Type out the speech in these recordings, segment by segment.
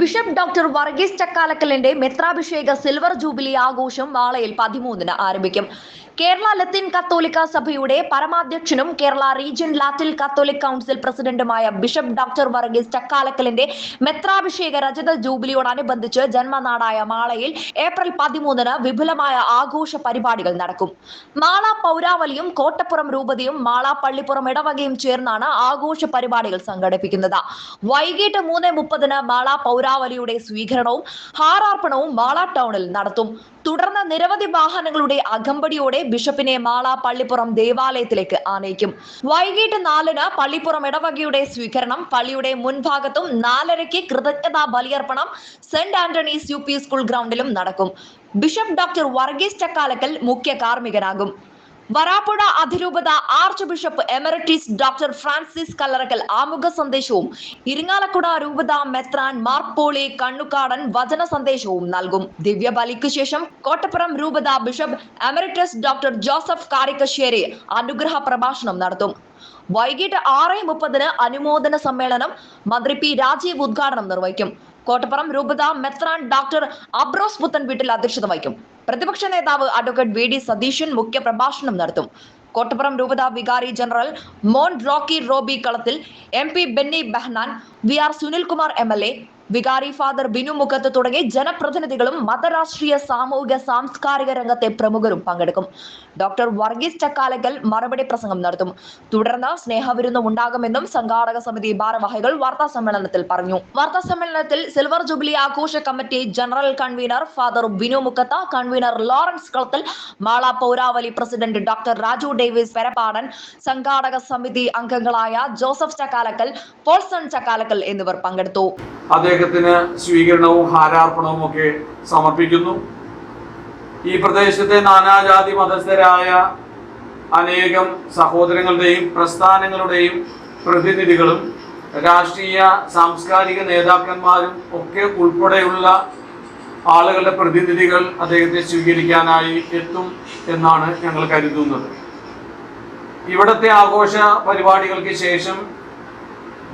Bishop doctor Varghese ചക്കാലക്കലിന്റെ മെത്രാഭിഷേക silver jubilee ആഘോഷം വാളയിൽ പതിമൂന്നിന് ആരംഭിക്കും. കേരള ലത്തീൻ കത്തോലിക്ക സഭയുടെ പരമാധ്യക്ഷനും Kerala region Latin Catholic council പ്രസിഡന്റുമായ ബിഷപ്പ് ഡോക്ടർ വർഗീസ് ചക്കാലക്കലിന്റെ മെത്രാഭിഷേക രജത ജൂബിലിയോടനുബന്ധിച്ച് ജന്മനാടായ മാളയിൽ ഏപ്രിൽ പതിമൂന്നിന് വിപുലമായ ആഘോഷ പരിപാടികൾ നടക്കും. മാള പൗരാവലിയും കോട്ടപ്പുറം രൂപതയും മാള പള്ളിപ്പുറം ഇടവകയും ചേർന്നാണ് ആഘോഷ പരിപാടികൾ സംഘടിപ്പിക്കുന്നത്. വൈകിട്ട് മൂന്ന് മുപ്പതിന് മാള പൗരാവലിയുടെ സ്വീകരണവും ഹാരാർപ്പണവും മാള ടൗണിൽ നടത്തും. തുടർന്ന് നിരവധി വാഹനങ്ങളുടെ അകമ്പടിയോടെ ബിഷപ്പിനെ മാള പള്ളിപ്പുറം ദേവാലയത്തിലേക്ക് ആനയിക്കും. വൈകിട്ട് നാലിന് പള്ളിപ്പുറം ഇടവകയുടെ സ്വീകരണം പള്ളിയുടെ മുൻഭാഗത്തും നാലരയ്ക്ക് കൃതജ്ഞതാ ബലിയർപ്പണം സെന്റ് ആന്റണീസ് യു സ്കൂൾ ഗ്രൗണ്ടിലും നടക്കും. ബിഷപ്പ് ഡോക്ടർ വർഗീസ് ചക്കാലക്കൽ മുഖ്യ കാർമ്മികനാകും. വരാപ്പുഴ അതിരൂപത archbishop emeritus doctor Francis Kallarakkal ആമുഖ സന്ദേശവും ഇരിങ്ങാലക്കുട രൂപത മെത്രാൻ മാർപ്പോളി കണ്ണുക്കാടൻ വചന സന്ദേശവും നൽകും. ദിവ്യബലിക്ക് ശേഷം കോട്ടപ്പുറം രൂപത bishop emeritus doctor Joseph Karikkassery അനുഗ്രഹ പ്രഭാഷണം നടത്തും. വൈകിട്ട് ആറ് മുപ്പതിന് അനുമോദന സമ്മേളനം മന്ത്രി പി രാജീവ് ഉദ്ഘാടനം നിർവഹിക്കും. കോട്ടപ്പുറം രൂപത മെത്രാൻ ഡോക്ടർ അബ്രോസ് പുത്തൻ വീട്ടിൽ അധ്യക്ഷത വഹിക്കും. പ്രതിപക്ഷ നേതാവ് അഡ്വക്കേറ്റ് വി ഡി സതീശൻ മുഖ്യ പ്രഭാഷണം നടത്തും. കോട്ടപ്പുറം രൂപത വികാരി general Mon Rocky Robi Kalathil M P Benny Behanan V R Sunilkumar M L A വികാരി ഫാദർ ബിനു മുഖത്ത് തുടങ്ങി ജനപ്രതിനിധികളും മതരാഷ്ട്രീയ സാമൂഹിക സാംസ്കാരിക രംഗത്തെ പ്രമുഖരും പങ്കെടുക്കും. ഡോക്ടർ വർഗീസ് ചക്കാലക്കൽ മറുപടി പ്രസംഗം നടത്തും. തുടർന്ന് സ്നേഹവിരുന്നും ഉണ്ടാകുമെന്നും സംഘാടക സമിതി ഭാരവാഹികൾ വാർത്താ സമ്മേളനത്തിൽ പറഞ്ഞു. വാർത്താ സമ്മേളനത്തിൽ സിൽവർ ജൂബിലി ആഘോഷ committee general convener father Binu Mukkath convener Lawrence Kalathil Mala പൗരാവലി president doctor Raju Davis Perappadan സംഘാടക സമിതി അംഗങ്ങളായ ജോസഫ് ചക്കാലക്കൽ പോൾസൺ ചക്കാലക്കൽ എന്നിവർ പങ്കെടുത്തു. അദ്ദേഹത്തിന് സ്വീകരണവും ഹാരാർപ്പണവും ഒക്കെ സമർപ്പിക്കുന്നു. ഈ പ്രദേശത്തെ നാനാജാതി മതസ്ഥരായ അനേകം സഹോദരങ്ങളുടെയും പ്രസ്ഥാനങ്ങളുടെയും പ്രതിനിധികളും രാഷ്ട്രീയ സാംസ്കാരിക നേതാക്കന്മാരും ഒക്കെ ഉൾപ്പെടെയുള്ള ആളുകളുടെ പ്രതിനിധികൾ അദ്ദേഹത്തെ സ്വീകരിക്കാനായി എത്തും എന്നാണ് ഞങ്ങൾ കരുതുന്നത്. ഇവിടത്തെ ആഘോഷ പരിപാടികൾക്ക് ശേഷം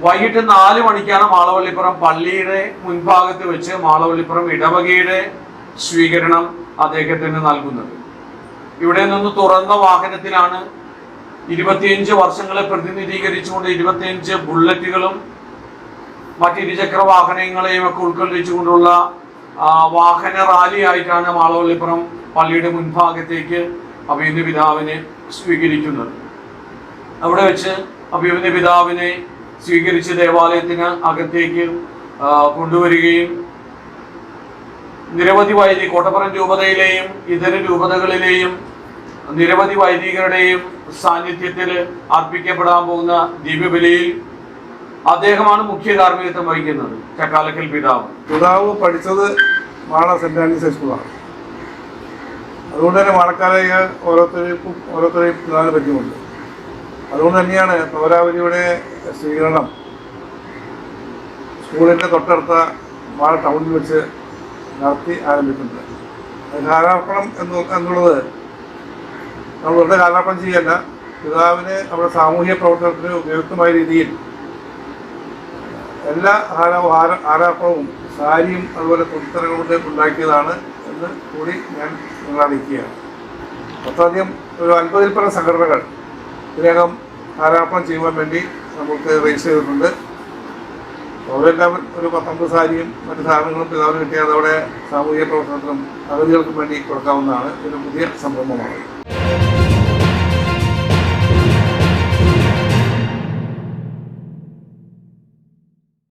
വൈകിട്ട് നാല് മണിക്കാണ് മാളവള്ളിപ്പുറം പള്ളിയുടെ മുൻഭാഗത്ത് വെച്ച് മാളവള്ളിപ്പുറം ഇടവകയുടെ സ്വീകരണം അദ്ദേഹത്തിന് നൽകുന്നത്. ഇവിടെ നിന്ന് തുറന്ന വാഹനത്തിലാണ് ഇരുപത്തിയഞ്ച് വർഷങ്ങളെ പ്രതിനിധീകരിച്ചുകൊണ്ട് ഇരുപത്തിയഞ്ച് ബുള്ളറ്റുകളും മറ്റ് ഇരുചക്ര വാഹനങ്ങളെയും ഒക്കെ ഉൾക്കൊള്ളിച്ചുകൊണ്ടുള്ള വാഹന റാലി ആയിട്ടാണ് മാളവള്ളിപ്പുറം പള്ളിയുടെ മുൻഭാഗത്തേക്ക് അഭിയുന്ന പിതാവിനെ സ്വീകരിക്കുന്നത്. അവിടെ വെച്ച് അഭിയുന്ന പിതാവിനെ സ്വീകരിച്ച് ദേവാലയത്തിന് അകത്തേക്ക് കൊണ്ടുവരികയും നിരവധി വൈദിക കോട്ടപ്പുറം രൂപതയിലെയും ഇതര രൂപതകളിലെയും നിരവധി വൈദികരുടെയും സാന്നിധ്യത്തിൽ അർപ്പിക്കപ്പെടാൻ പോകുന്ന ദിവ്യബലിയിൽ അദ്ദേഹമാണ് മുഖ്യ കാർമ്മികത്വം വഹിക്കുന്നത്. ചക്കാലക്കൽ പിതാവ്. പിതാവ് പഠിച്ചത് മാള സെന്റ് ആൻഡ്രീസ് സ്കൂളാണ് അതുകൊണ്ട് തന്നെ മാളക്കാരെ ഓരോരുത്തരെയും ഓരോരുത്തരെയും പ്രധാന പറ്റുമുണ്ട് അതുകൊണ്ട് തന്നെയാണ് തോരാവലിയുടെ സ്വീകരണം സ്കൂളിന്റെ തൊട്ടടുത്ത മാള ടൗണിൽ വെച്ച് നടത്തി ആരംഭിക്കുന്നത്. കാലാർപ്പണം എന്ന് എന്നുള്ളത് നമ്മൾ വെറുതെ കാലാർപ്പണം ചെയ്യല്ല. പിതാവിനെ നമ്മുടെ സാമൂഹ്യ പ്രവർത്തനത്തിന് ഉപയുക്തമായ രീതിയിൽ എല്ലാ ഹാരവും ആരാർപ്പണവും സാരിയും അതുപോലെ തുണിത്തരങ്ങൾ ഉണ്ടാക്കിയതാണ് എന്ന് കൂടി ഞാൻ നിങ്ങളെ അറിയിക്കുകയാണ്. മൊത്തം ഒരു അൻപതിൽ പല സംഘടനകൾ ഇതിനകം ആരാപ്പണം ചെയ്യുവാൻ വേണ്ടി നമുക്ക് രജിസ്റ്റർ ചെയ്തിട്ടുണ്ട്. അവരെല്ലാം ഒരു പത്തൊമ്പത് സാരിയും മറ്റു സാധനങ്ങളും പിതാവിന് കിട്ടിയാൽ അതവിടെ സാമൂഹിക പ്രവർത്തനത്തിനും അഗതികൾക്കും വേണ്ടി കൊടുക്കാവുന്നതാണ്. ഒരു പുതിയ സംരംഭമാണ്.